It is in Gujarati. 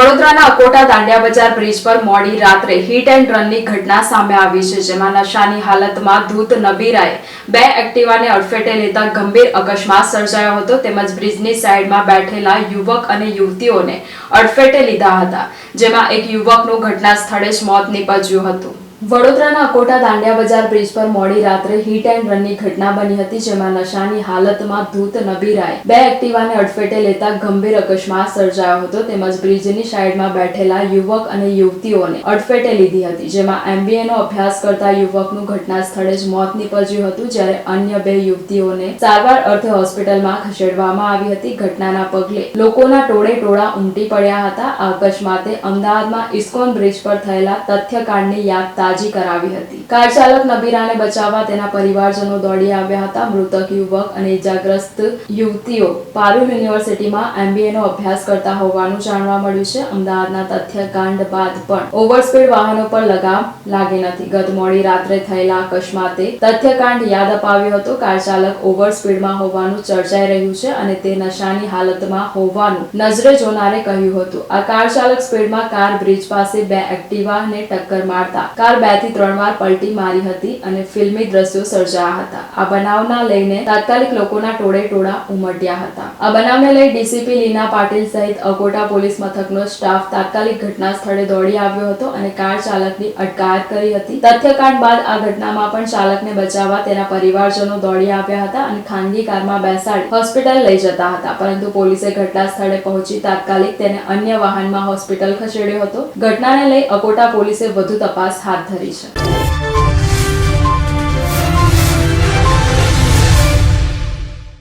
વડોદરાના અકોટા દાંડિયા બજાર બ્રિજ પર મોડી રાત્રે હિટ એન્ડ રનની ઘટના સામે આવી છે, જેમાં નશાની હાલતમાં ધૂત નબીરાએ બે એક્ટિવાને અડફેટે લેતા ગંભીર અકસ્માત સર્જાયો હતો. તેમજ બ્રિજની સાઈડમાં બેઠેલા યુવક અને યુવતીઓને અડફેટે લીધા હતા, જેમાં એક યુવકનું ઘટના સ્થળે જ મોત નીપજ્યું હતું. વડોદરાના અકોટા દાંડિયા બજાર બ્રિજ પર મોડી રાત્રે હિટ એન્ડ રનની ઘટના બની હતી, જેમાં નશાની હાલતમાં ધૂત નબીરાએ બે એક્ટિવાને અડફેટે લેતા ગંભીર અકસ્માત સર્જાયો હતો, તેમજ બ્રિજની સાઈડમાં બેઠેલા યુવક અને યુવતીઓને અડફેટે લીધી હતી, જેમાં એમબીએનો અભ્યાસ કરતા યુવકનું ઘટના સ્થળે જ મોત નીપજ્યું હતું, જ્યારે અન્ય બે યુવતીઓને સારવાર અર્થે હોસ્પિટલમાં ખસેડવામાં આવી હતી. ઘટનાના પગલે લોકોના ટોળે ટોળા ઉમટી પડ્યા હતા. આ અકસ્માતે અમદાવાદમાં ઇસ્કોન બ્રિજ પર થયેલા તથ્યકાંડની યાદ તાજી કરાવી હતી. કાર ચાલક નબીરાને બચાવવા તેના પરિવારજનો દોડી આવ્યા હતા. મૃતક યુવક અને ઇજાગ્રસ્ત યુવતીઓ પારુલ યુનિવર્સિટીમાં એમબીએનો અભ્યાસ કરતા હોવાનું જાણવા મળ્યું છે. અમદાવાદના તથ્યકાંડ બાદ પણ ઓવરસ્પીડ વાહનો પર લગામ લાગી નથી. ગત મોડી રાત્રે થયેલા અકસ્માતે તથ્યકાંડ યાદ અપાવ્યો હતો. કાર ચાલક ઓવર સ્પીડમાં હોવાનું ચર્ચાઈ રહ્યું છે અને તે નશાની હાલતમાં હોવાનું નજરે જોનારે કહ્યું હતું. આ કાર ચાલક સ્પીડમાં કાર બ્રિજ પાસે બે એક્ટિવાને ટક્કર મારતા કાર બેથી ત્રણ વાર પલટી મારી હતી અને ફિલ્મી દ્રશ્યો સર્જાયા હતા. આ બનાવના લઈને તાત્કાલિક લોકોના ટોળે ટોળા ઉમટ્યા હતા. આ બનાવને લઈ ડીસીપી લીના પાટીલ સહિત અકોટા પોલીસ મથકનો સ્ટાફ તાત્કાલિક ઘટના સ્થળે દોડી આવ્યો હતો અને કાર ચાલકની અટકાયત કરી હતી. તથ્યકાંડ બાદ આ ઘટનામાં પણ ચાલકને બચાવવા તેના પરિવારજનો દોડી આવ્યા હતા અને ખાનગી કારમાં બેસાડી હોસ્પિટલ લઈ જતા હતા. પરંતુ પોલીસે ઘટના સ્થળે પહોંચી તાત્કાલિક તેને અન્ય વાહનમાં હોસ્પિટલ ખસેડ્યો હતો. ઘટનાને લઈ અકોટા પોલીસે વધુ તપાસ હાથ ધરી છે.